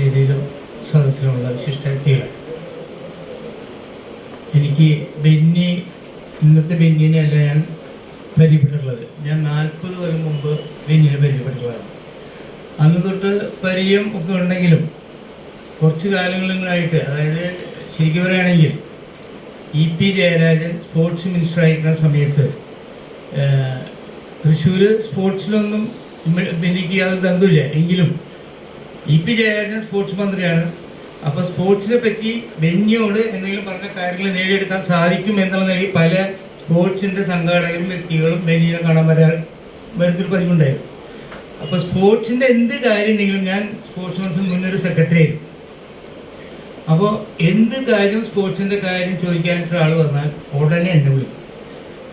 രീതിയിലും സദസ്സിലുള്ള വിശിഷ്ട എനിക്ക് ബെന്നി ഇന്നത്തെ ബെന്നിനെയല്ല ഞാൻ പരിചയപ്പെട്ടിട്ടുള്ളത്. ഞാൻ നാൽപ്പത് കൊല്ലം മുമ്പ് ബെന്നിനെ പരിചയപ്പെട്ടിട്ടുള്ളതാണ്. അന്ന് തൊട്ട് പരിചയം ഒക്കെ ഉണ്ടെങ്കിലും കുറച്ച് കാലങ്ങളിലായിട്ട് അതായത് ശരിക്കും പറയുകയാണെങ്കിൽ E P Jayarajan sports minister ആയിരിക്കുന്ന സമയത്ത് തൃശ്ശൂർ സ്പോർട്സിലൊന്നും ബെന്നിക്ക് അത് തന്നില്ല എങ്കിലും ഇ പി ജയരാജൻ സ്പോർട്സ് മന്ത്രിയാണ്. അപ്പൊ സ്പോർട്സിനെ പറ്റി ബെന്നിയോട് എന്തെങ്കിലും പറഞ്ഞ കാര്യങ്ങൾ നേടിയെടുക്കാൻ സാധിക്കും എന്നുള്ള നിലയിൽ പല സ്പോർട്സിന്റെ സംഘാടകരും വ്യക്തികളും ബെന്നിയെ കാണാൻ വരാൻ വരുന്നൊരു പതിവുണ്ടായിരുന്നു. അപ്പൊ സ്പോർട്സിന്റെ എന്ത് കാര്യം ഉണ്ടെങ്കിലും ഞാൻ സ്പോർട്സ് കൗൺസിൽ മുന്നൊരു സെക്രട്ടറി അപ്പോൾ എന്ത് കാര്യം സ്പോർട്സിന്റെ കാര്യം ചോദിക്കാനായിട്ട് ഒരാൾ വന്നാൽ ഉടനെ എന്നെ വിളിക്കും.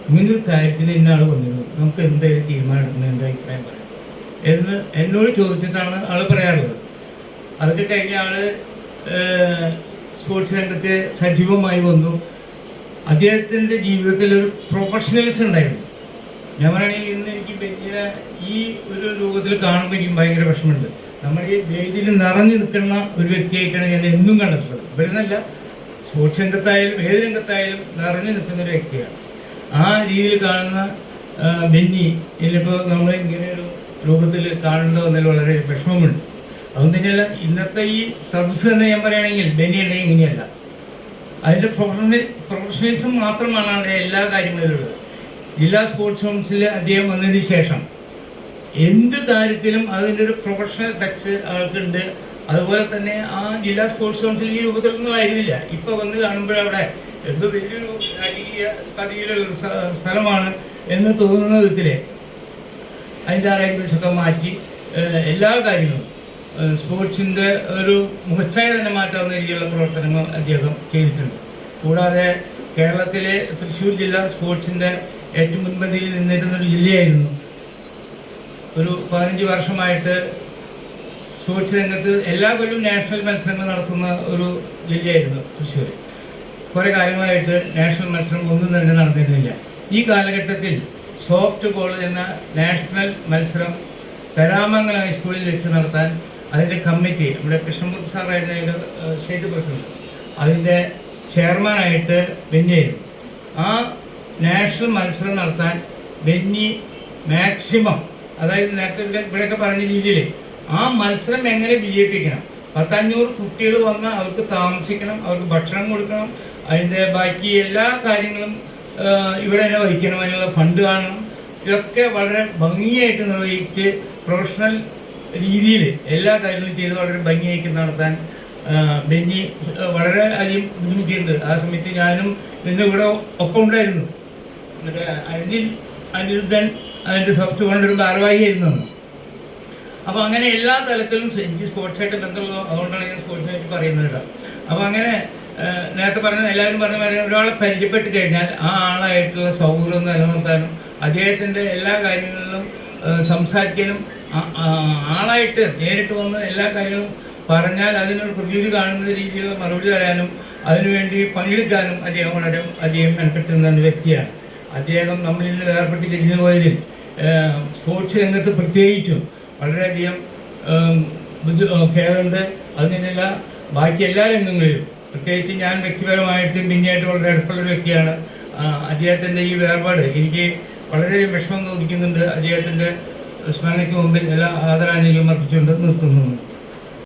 ഇങ്ങനൊരു കാര്യത്തിന് ഇന്ന ആൾ വന്നിരുന്നു. നമുക്ക് എന്തായാലും തീരുമാനം എടുക്കുന്നത് എന്താ അഭിപ്രായം പറയാം. എന്ന് എന്നോട് ചോദിച്ചിട്ടാണ് ആൾ പറയാറുള്ളത്. അതൊക്കെ കഴിഞ്ഞ ആൾ സ്പോർട്സ് രംഗത്ത് സജീവമായി വന്നു. അദ്ദേഹത്തിന്റെ ജീവിതത്തിൽ ഒരു പ്രൊഫഷണലിസം ഉണ്ടായിരുന്നു. ഞാൻ പറയുകയാണെങ്കിൽ ഇന്ന് എനിക്ക് വലിയ ഈ ഒരു രൂപത്തിൽ കാണുമ്പോൾ എനിക്ക് ഭയങ്കര വിഷമമുണ്ട്. നമ്മൾ ഈ വേദിയിൽ നിറഞ്ഞു നിൽക്കുന്ന ഒരു വ്യക്തിയായിട്ടാണ് ഞാൻ എന്നും കണ്ടിട്ടുള്ളത് വരുന്നല്ല സ്പോർട്സ് രംഗത്തായാലും ഏത് രംഗത്തായാലും നിറഞ്ഞു നിൽക്കുന്ന ഒരു വ്യക്തിയാണ്. ആ രീതിയിൽ കാണുന്ന ബെന്നി ഇനിയിപ്പോൾ നമ്മൾ ഇങ്ങനെ ഒരു രൂപത്തിൽ കാണേണ്ടി വന്നതിൽ വളരെ വിഷമമുണ്ട്. അതുകൊണ്ട് തന്നെയല്ല ഇന്നത്തെ ഈ സർവീസ് തന്നെ ഞാൻ പറയുകയാണെങ്കിൽ ഉണ്ടെങ്കിൽ ഇങ്ങനെയല്ല. അതിന്റെ പ്രൊഫഷണൽ പ്രൊഫഷണൽസും മാത്രമാണ് അവിടെ എല്ലാ കാര്യങ്ങളിലുള്ളത് ജില്ലാ സ്പോർട്സ് കൗൺസിൽ അദ്ദേഹം വന്നതിന് ശേഷം എന്ത് കാര്യത്തിലും അതിന്റെ ഒരു പ്രൊഫഷണൽ ടച്ച് ആൾക്കുണ്ട്. അതുപോലെ തന്നെ ആ ജില്ലാ സ്പോർട്സ് കൗൺസിൽ ഈ രൂപത്തിലൊന്നും ആയിരുന്നില്ല ഇപ്പൊ വന്ന് കാണുമ്പോഴവിടെ എന്ത് വലിയൊരു രാജകീയ സ്ഥ- സ്ഥലമാണ് എന്ന് തോന്നുന്ന വിധത്തിലെ അതിന്റെ അറേഞ്ച്മെന്റ്സ് ഒക്കെ മാറ്റി എല്ലാ കാര്യങ്ങളും. സ്പോർട്സിന്റെ ഒരു മുഖച്ഛായ തന്നെ മാറ്റാവുന്ന രീതിയിലുള്ള പ്രവർത്തനങ്ങൾ അദ്ദേഹം ചെയ്തിട്ടുണ്ട്. കൂടാതെ കേരളത്തിലെ തൃശ്ശൂർ ജില്ല സ്പോർട്സിന്റെ ഏറ്റവും മുൻപന്തിയിൽ നിന്നിരുന്ന ഒരു ജില്ലയായിരുന്നു. ഒരു പതിനഞ്ച് വർഷമായിട്ട് സ്പോർട്സ് രംഗത്ത് എല്ലാ കൊല്ലവും നാഷണൽ മത്സരങ്ങൾ നടത്തുന്ന ഒരു ജില്ലയായിരുന്നു തൃശ്ശൂർ. കുറേ കാലമായിട്ട് നാഷണൽ മത്സരം ഒന്നും തന്നെ നടന്നിരുന്നില്ല. ഈ കാലഘട്ടത്തിൽ സോഫ്റ്റ് ബോൾ എന്ന നാഷണൽ മത്സരം കരാമംഗലം ഹൈസ്കൂളിൽ വെച്ച് നടത്താൻ അതിന്റെ കമ്മിറ്റി നമ്മുടെ കൃഷ്ണമൂർത്തി സാറായിരുന്നു അതിന്റെ സ്റ്റേറ്റ് പ്രസിഡന്റ്. അതിന്റെ ചെയർമാനായിട്ട് ബെന്നിയായിരുന്നു ആ നാഷണൽ മത്സരം നടത്താൻ ബെന്നി മാക്സിമം അതായത് നേരത്തെ ഇവിടെ ഇവിടെയൊക്കെ പറഞ്ഞ രീതിയിൽ ആ മത്സരം എങ്ങനെ വിജയിപ്പിക്കണം? പത്തഞ്ഞൂറ് കുട്ടികൾ വന്ന് അവർക്ക് താമസിക്കണം അവർക്ക് ഭക്ഷണം കൊടുക്കണം അതിന്റെ ബാക്കി എല്ലാ കാര്യങ്ങളും ഇവിടെ തന്നെ വഹിക്കണം അതിനുള്ള ഫണ്ട് കാണണം. ഇതൊക്കെ വളരെ ഭംഗിയായിട്ട് നിർവഹിച്ച് പ്രൊഫഷണൽ രീതിയിൽ എല്ലാ കാര്യങ്ങളും ചെയ്ത് വളരെ ഭംഗിയായി നടത്താൻ ബെന്നി വളരെ അധികം ബുദ്ധിമുട്ടിയിട്ടുണ്ട്. ആ സമയത്ത് ഞാനും നിന്റെ കൂടെ ഒപ്പം ഉണ്ടായിരുന്നു. എന്നിട്ട് അനിൽ അനിരുദ്ധൻ അതിന്റെ സോഫ്റ്റ് ഒരു ഭാരവാഹിയായിരുന്നു. അപ്പോൾ അങ്ങനെ എല്ലാ തലത്തിലും എനിക്ക് സ്പോർട്സായിട്ട് ബന്ധമുള്ള അതുകൊണ്ടാണ് ഞാൻ സ്പോർട്സിനെ പറ്റി പറയുന്നത് കേട്ടോ. അപ്പോൾ അങ്ങനെ നേരത്തെ പറഞ്ഞ എല്ലാവരും പറഞ്ഞ മാതിരി ഒരാളെ പരിചയപ്പെട്ട് കഴിഞ്ഞാൽ ആ ആളായിട്ടുള്ള സൗഹൃദം നിലനിർത്താനും അദ്ദേഹത്തിന്റെ എല്ലാ കാര്യങ്ങളിലും സംസാരിക്കാനും ആളായിട്ട് നേരിട്ട് വന്ന് എല്ലാ കാര്യങ്ങളും പറഞ്ഞാൽ അതിനൊരു പ്രതിവിധി കാണുന്ന രീതിയിലുള്ള മറുപടി തരാനും അതിനുവേണ്ടി പങ്കെടുക്കാനും അദ്ദേഹം വളരെ അധികം മെനക്കെട്ടുന്ന ഒരു വ്യക്തിയാണ്. അദ്ദേഹം നമ്മളിൽ വേർപെട്ട് കഴിഞ്ഞു പോയതിൽ സ്പോർട്സ് രംഗത്ത് പ്രത്യേകിച്ചും വളരെയധികം ബുദ്ധി കേറുണ്ട് ബാക്കി എല്ലാ രംഗങ്ങളിലും പ്രത്യേകിച്ച് ഞാൻ വ്യക്തിപരമായിട്ടും പിന്നെയായിട്ട് വളരെ അടുപ്പുള്ള വ്യക്തിയാണ്. അദ്ദേഹത്തിന്റെ ഈ വേർപാട് എനിക്ക് വളരെ വിഷമം തോന്നിക്കുന്നുണ്ട്. അദ്ദേഹത്തിന്റെ സ്മരണയ്ക്ക് മുമ്പിൽ എല്ലാ ആദരാഞ്ജലികളും അർപ്പിച്ചുകൊണ്ട് നിർത്തുന്നു.